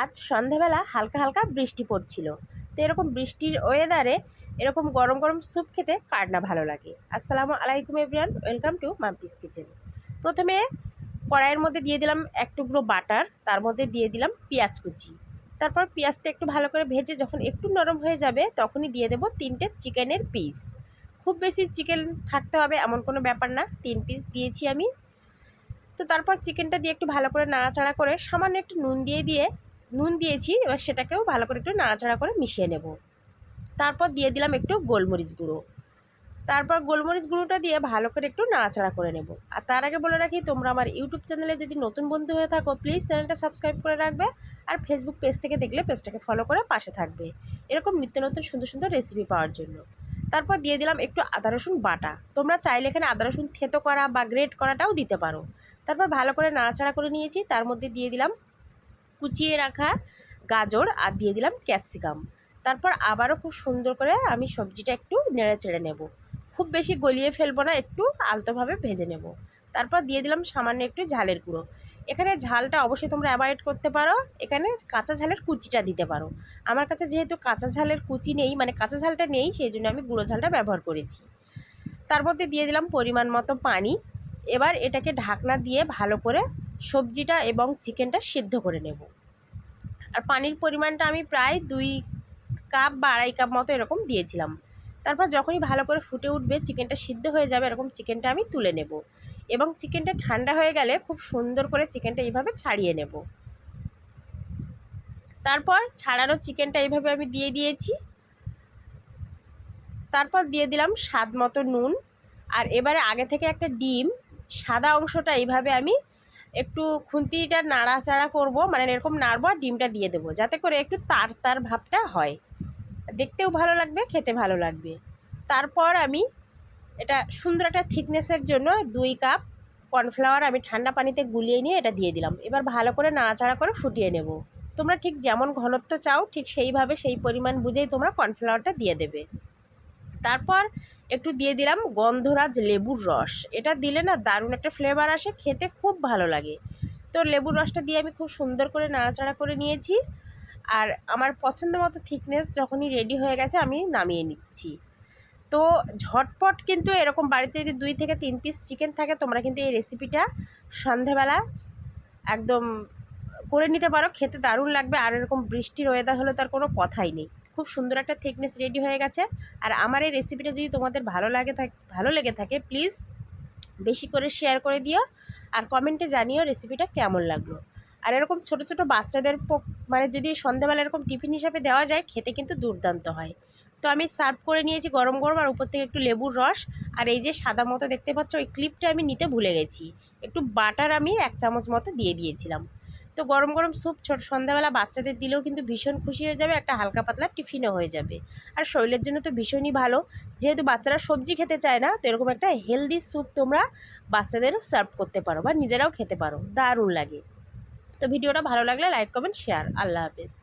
আজ সন্ধেবেলা হালকা হালকা বৃষ্টি পড়ছিল। তো এরকম বৃষ্টির ওয়েদারে এরকম গরম গরম স্যুপ খেতে কার না ভালো লাগে। আসসালামু আলাইকুম everyone welcome to Mampi's kitchen প্রথমে কড়াইয়ের মধ্যে দিয়ে দিলাম এক টুকরো বাটার, তার মধ্যে দিয়ে দিলাম পেঁয়াজ কুচি। তারপর পেঁয়াজটা একটু ভালো করে ভেজে যখন একটু নরম হয়ে যাবে, তখনই দিয়ে দেবো তিনটে চিকেনের পিস খুব বেশি চিকেন থাকতে হবে এমন কোনো ব্যাপার না, তিন পিস দিয়েছি আমি। তো তারপর চিকেনটা দিয়ে একটু ভালো করে নাড়াচাড়া করে সামান্য একটু নুন দিয়ে দিয়ে নুন দিয়েছি, এবার সেটাকেও ভালো করে একটু নাড়াচাড়া করে মিশিয়ে নেব। তারপর দিয়ে দিলাম একটু গোলমরিচ গুঁড়ো। তারপর গোলমরিচ গুঁড়োটা দিয়ে ভালো করে একটু নাড়াচাড়া করে নেব। আর তার আগে বলে রাখি, তোমরা আমার ইউটিউব চ্যানেলে যদি নতুন বন্ধু হয়ে থাকো প্লিজ চ্যানেলটা সাবস্ক্রাইব করে রাখবে আর ফেসবুক পেজ থেকে দেখলে পেজটাকে ফলো করে পাশে থাকবে। এরকম নিত্য নতুন সুন্দর সুন্দর রেসিপি পাওয়ার জন্য। তারপর দিয়ে দিলাম একটু আদা রসুন বাটা। তোমরা চাইলে এখানে আদা রসুন থেতো করা বা গ্রেট করাটাও দিতে পারো। তারপর ভালো করে নাড়াচাড়া করে নিয়েছি, তার মধ্যে দিয়ে দিলাম কুচিয়ে রাখা গাজর আর দিয়ে দিলাম ক্যাপসিকাম। তারপর আবারও খুব সুন্দর করে আমি সবজিটা একটু নেড়ে চেড়ে নেব। খুব বেশি গলিয়ে ফেলব না, একটু আলতোভাবে ভেজে নেব। তারপর দিয়ে দিলাম সামান্য একটু ঝালের গুঁড়ো। এখানে ঝালটা অবশ্যই তোমরা অ্যাভয়েড করতে পারো, এখানে কাঁচা ঝালের কুচিটা দিতে পারো। আমার কাছে যেহেতু কাঁচা ঝালের কুচি নেই মানে কাঁচা ঝালটা নেই, সেই জন্য আমি গুঁড়ো ঝালটা ব্যবহার করেছি। তার মধ্যে দিয়ে দিলাম পরিমাণ মতো পানি। এবার এটাকে ঢাকনা দিয়ে ভালো করে সবজিটা এবং চিকেনটা সিদ্ধ করে নেব। আর পানির পরিমাণটা আমি প্রায় দুই কাপ বা আড়াই কাপ মতো এরকম দিয়েছিলাম। তারপর যখনই ভালো করে ফুটে উঠবে, চিকেনটা সিদ্ধ হয়ে যাবে, এরকম চিকেনটা আমি তুলে নেব। এবং চিকেনটা ঠান্ডা হয়ে গেলে খুব সুন্দর করে চিকেনটা এইভাবে ছাড়িয়ে নেব। তারপর ছাড়ানো চিকেনটা এইভাবে আমি দিয়ে দিয়েছি। তারপর দিয়ে দিলাম স্বাদ মতো নুন। আর এবারে আগে থেকে একটা ডিম, সাদা অংশটা এইভাবে আমি একটু খুন্তিটা নাড়াচাড়া করব মানে এরকম নাড়বো আর ডিমটা দিয়ে দেবো, যাতে করে একটু তার তার ভাবটা হয়। দেখতেও ভালো লাগবে, খেতে ভালো লাগবে। তারপর আমি এটা সুন্দর একটা থিকনেসের জন্য দুই কাপ কর্নফ্লাওয়ার আমি ঠান্ডা পানিতে গুলিয়ে নিয়ে এটা দিয়ে দিলাম। এবার ভালো করে নাড়াচাড়া করে ফুটিয়ে নেব। তোমরা ঠিক যেমন ঘনত্ব চাও, ঠিক সেইভাবে সেই পরিমাণ বুঝেই তোমরা কর্নফ্লাওয়ারটা দিয়ে দেবে। তারপর একটু দিয়ে দিলাম গন্ধরাজ লেবুর রস। এটা দিলে না দারুণ একটা ফ্লেভার আসে, খেতে খুব ভালো লাগে। তো লেবুর রসটা দিয়ে আমি খুব সুন্দর করে নাড়াচাড়া করে নিয়েছি। আর আমার পছন্দ মতো থিকনেস যখনই রেডি হয়ে গেছে আমি নামিয়ে নিচ্ছি। তো ঝটপট কিন্তু এরকম বাড়িতে যদি দুই থেকে তিন পিস চিকেন থাকে, তোমরা কিন্তু এই রেসিপিটা সন্ধেবেলা একদম করে নিতে পারো, খেতে দারুণ লাগবে। আর এরকম বৃষ্টির ওয়েদার হলে তার কোনো কথাই নেই। খুব সুন্দর একটা থিকনেস রেডি হয়ে গেছে। আর আমার এই রেসিপিটা যদি তোমাদের ভালো লাগে থাক, ভালো লেগে থাকে প্লিজ বেশি করে শেয়ার করে দিও আর কমেন্টে জানিও রেসিপিটা কেমন লাগল। আর এরকম ছোট ছোট বাচ্চাদের মানে যদি সন্ধ্যাবেলা এরকম টিফিন হিসাবে দেওয়া যায়, খেতে কিন্তু দুর্দান্ত হয়। তো আমি সার্ভ করে নিয়েছি গরম গরম আর উপর থেকে একটু লেবুর রস। আর এই যে সাদা মতো দেখতে পাচ্ছ, ওই ক্লিপটা আমি নিতে ভুলে গেছি। একটু বাটার আমি এক চামচ মতো দিয়ে দিয়েছিলাম। তো গরম গরম স্যুপ, ছোট সন্ধ্যাবেলা বাচ্চাদের দিলেও কিন্তু ভীষণ খুশি হয়ে যাবে, একটা হালকা পাতলা টিফিনও হয়ে যাবে। আর শরীরের জন্য তো ভীষণই ভালো। যেহেতু বাচ্চারা সবজি খেতে চায় না, তো এরকম একটা হেলদি স্যুপ তোমরা বাচ্চাদেরও সার্ভ করতে পারো বা নিজেরাও খেতে পারো। দারুণ লাগে। তো ভিডিওটা ভালো লাগলে লাইক কমেন্ট শেয়ার আল্লাহ হাফেজ।